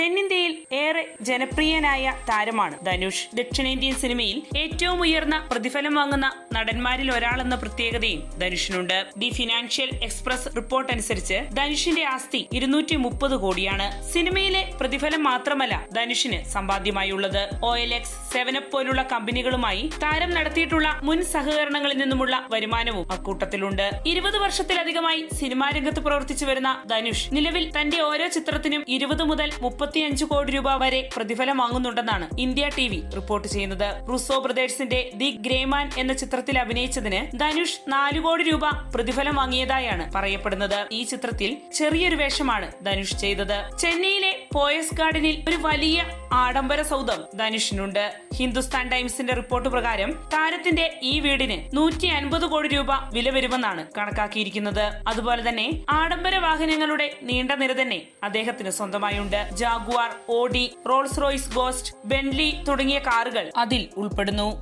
தென்னிந்திய ജനപ്രിയനായ താരമാണ് ധനുഷ്. ദക്ഷിണേന്ത്യൻ സിനിമയിൽ ഏറ്റവും ഉയർന്ന പ്രതിഫലം വാങ്ങുന്ന നടന്മാരിൽ ഒരാളെന്ന പ്രത്യേകതയും ധനുഷിനുണ്ട്. ദി ഫിനാൻഷ്യൽ എക്സ്പ്രസ് റിപ്പോർട്ട് അനുസരിച്ച് ധനുഷിന്റെ ആസ്തി ഇരുന്നൂറ്റി മുപ്പത് കോടിയാണ് സിനിമയിലെ പ്രതിഫലം മാത്രമല്ല ധനുഷിന് സമ്പാദ്യമായുള്ളത്. O L X seven up പോലുള്ള കമ്പനികളുമായി താരം നടത്തിയിട്ടുള്ള മുൻ സഹകരണങ്ങളിൽ നിന്നുമുള്ള വരുമാനവും അക്കൂട്ടത്തിലുണ്ട്. ഇരുപത് വർഷത്തിലധികമായി സിനിമാ രംഗത്ത് പ്രവർത്തിച്ചു വരുന്ന ധനുഷ് നിലവിൽ തന്റെ ഓരോ ചിത്രത്തിനും ഇരുപത് മുതൽ മുപ്പത്തിയഞ്ച് കോടി രൂപ വരെ പ്രതിഫലം വാങ്ങുന്നുണ്ടെന്നാണ് ഇന്ത്യ ടി വി റിപ്പോർട്ട് ചെയ്യുന്നത്. റുസോ ബ്രദേഴ്സിന്റെ ദി ഗ്രേമാൻ എന്ന ചിത്രത്തിൽ അഭിനയിച്ചതിന് ധനുഷ് നാലു കോടി രൂപ പ്രതിഫലം വാങ്ങിയതായാണ് പറയപ്പെടുന്നത്. ഈ ചിത്രത്തിൽ ചെറിയൊരു വേഷമാണ് ധനുഷ് ചെയ്തത്. ചെന്നൈയിലെ പോയസ് ഗാർഡനിൽ ഒരു വലിയ ആഡംബര സൗദം ധനുഷിനുണ്ട്. ഹിന്ദുസ്ഥാൻ ടൈംസിന്റെ റിപ്പോർട്ട് പ്രകാരം താരത്തിന്റെ ഈ വീടിന് നൂറ്റി അൻപത് കോടി രൂപ വില വരുമെന്നാണ് കണക്കാക്കിയിരിക്കുന്നത്. അതുപോലെ തന്നെ ആഡംബര വാഹനങ്ങളുടെ നീണ്ട നിര തന്നെ അദ്ദേഹത്തിന് സ്വന്തമായുണ്ട്. Jaguar Audi Rolls Royce Ghost Bentley തുടങ്ങിയ കാറുകൾ അതിൽ ഉൾപ്പെടുന്നു.